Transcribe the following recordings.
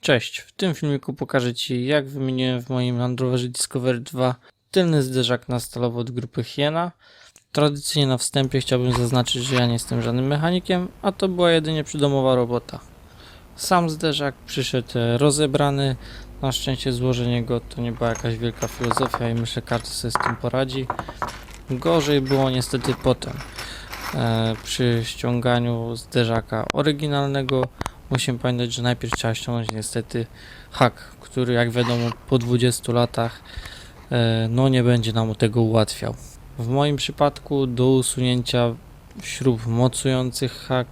Cześć, w tym filmiku pokażę Ci jak wymieniłem w moim Land Roverze Discovery 2 tylny zderzak na stalowo od grupy Hiena. Tradycyjnie na wstępie chciałbym zaznaczyć, że ja nie jestem żadnym mechanikiem, a to była jedynie przydomowa robota. Sam zderzak przyszedł e, rozebrany, na szczęście złożenie go to nie była jakaś wielka filozofia i myślę każdy sobie z tym poradzi. Gorzej było niestety potem. E, przy ściąganiu zderzaka oryginalnego Musimy pamiętać, że najpierw trzeba ściągnąć niestety hak, który jak wiadomo po 20 latach e, no nie będzie nam tego ułatwiał. W moim przypadku do usunięcia śrub mocujących hak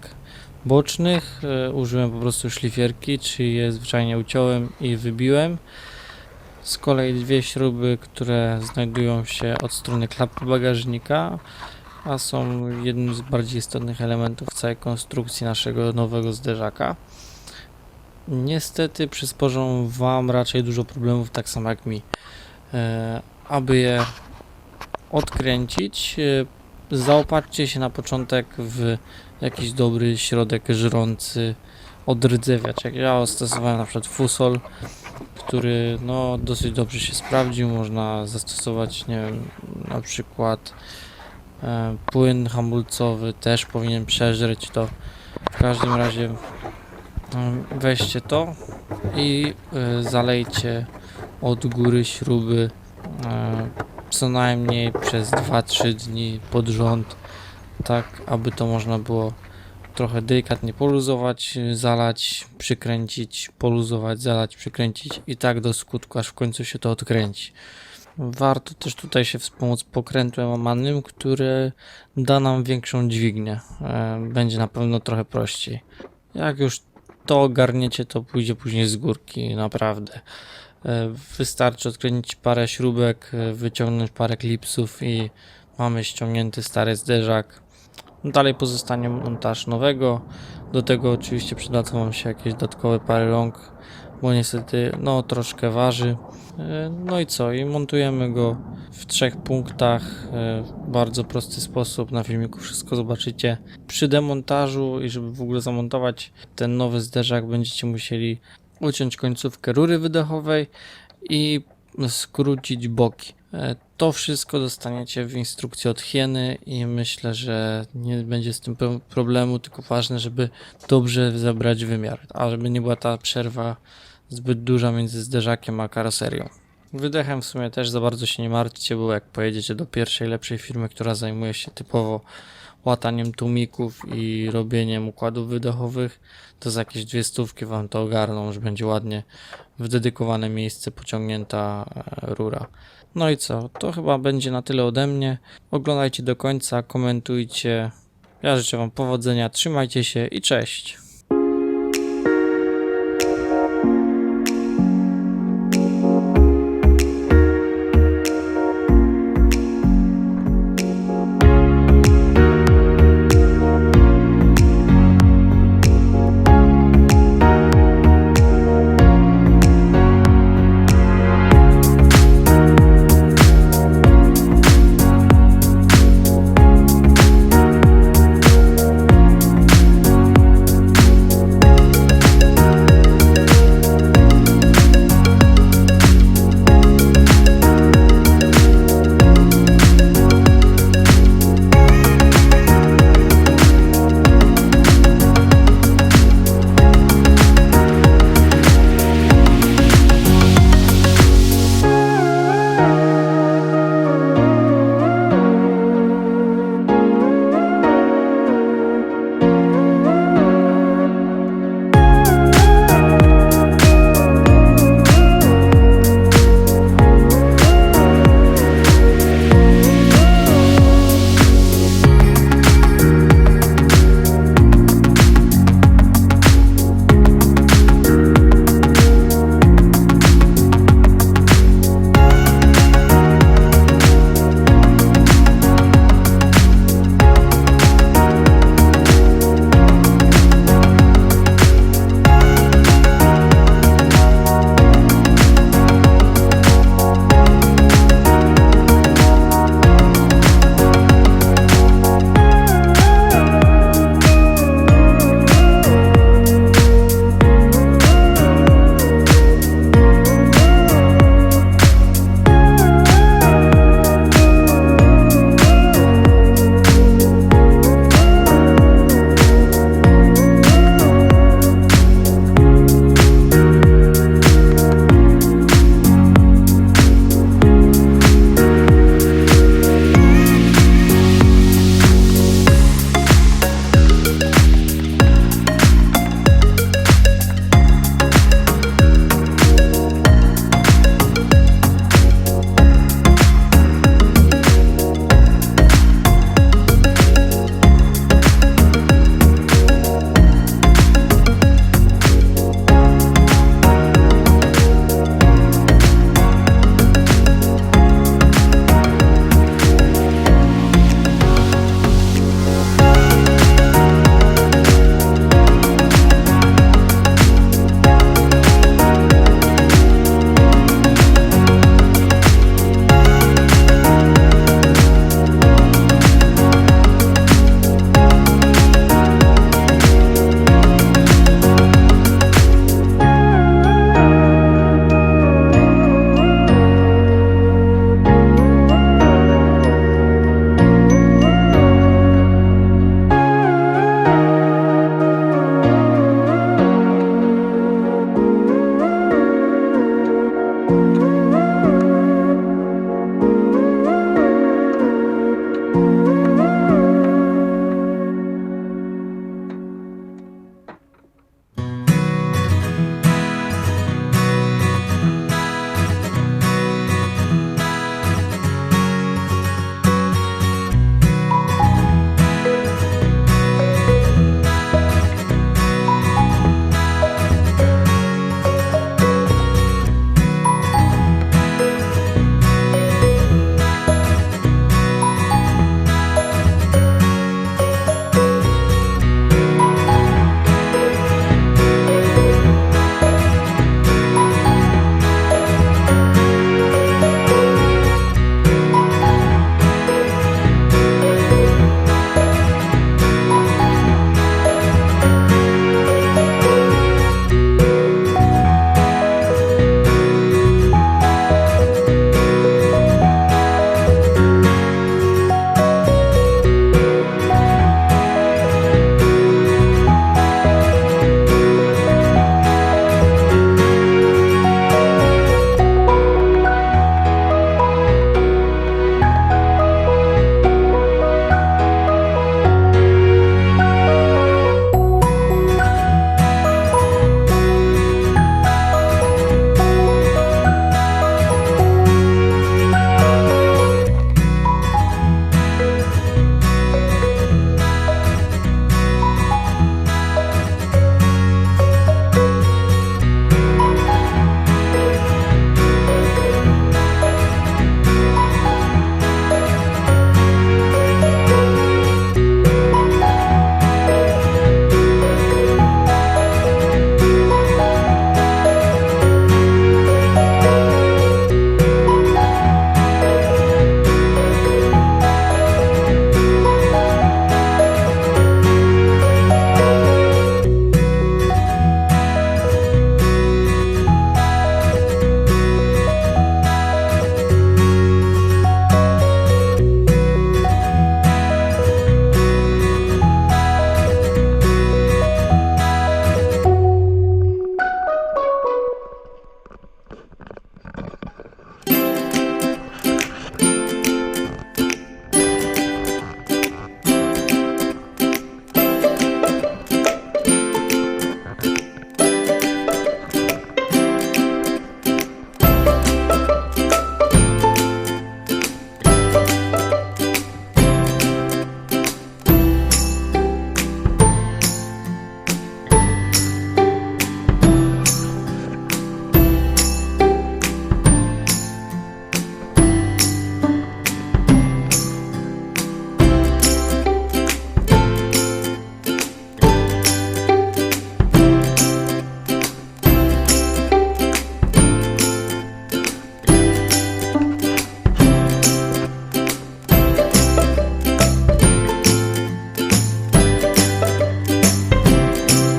bocznych e, użyłem po prostu szlifierki, czyli je zwyczajnie uciąłem i wybiłem. Z kolei dwie śruby, które znajdują się od strony klapy bagażnika, a są jednym z bardziej istotnych elementów całej konstrukcji naszego nowego zderzaka. Niestety przysporzą Wam raczej dużo problemów, tak samo jak mi. E, aby je odkręcić, e, zaopatrzcie się na początek w jakiś dobry środek żrący odrdzewiacz. Jak ja stosowałem na przykład fusol, który no, dosyć dobrze się sprawdził. Można zastosować, nie wiem, na przykład Płyn hamulcowy też powinien przeżreć to. W każdym razie mm, weźcie to i e, zalejcie od góry śruby e, co najmniej przez 2-3 dni pod rząd, tak aby to można było trochę delikatnie poluzować, zalać, przykręcić, poluzować, zalać, przykręcić i tak do skutku, aż w końcu się to odkręci. Warto też tutaj się wspomóc pokrętłem omanym, który da nam większą dźwignię. E, Będzie na pewno trochę prościej. Jak już to ogarniecie, to pójdzie później z górki, naprawdę. E, Wystarczy odkręcić parę śrubek, e, wyciągnąć parę klipsów i mamy ściągnięty stary zderzak. Dalej pozostanie montaż nowego. Do tego oczywiście przydadzą się jakieś dodatkowe pary rąk, bo niestety no troszkę waży. E, No i co? I montujemy go w trzech punktach e, w bardzo prosty sposób. Na filmiku wszystko zobaczycie. Przy demontażu i żeby w ogóle zamontować ten nowy zderzak będziecie musieli uciąć końcówkę rury wydechowej i skrócić boki. To wszystko dostaniecie w instrukcji od Hieny i myślę, że nie będzie z tym pro- problemu, tylko ważne, żeby dobrze zabrać wymiar, a żeby nie była ta przerwa zbyt duża między zderzakiem a karoserią. Wydechem w sumie też za bardzo się nie martwcie, bo jak pojedziecie do pierwszej lepszej firmy, która zajmuje się typowo łataniem tłumików i robieniem układów wydechowych, to za jakieś dwie stówki wam to ogarną, że będzie ładnie w dedykowane miejsce pociągnięta e, rura. No i co? To chyba będzie na tyle ode mnie. Oglądajcie do końca, komentujcie. Ja życzę wam powodzenia, trzymajcie się i cześć!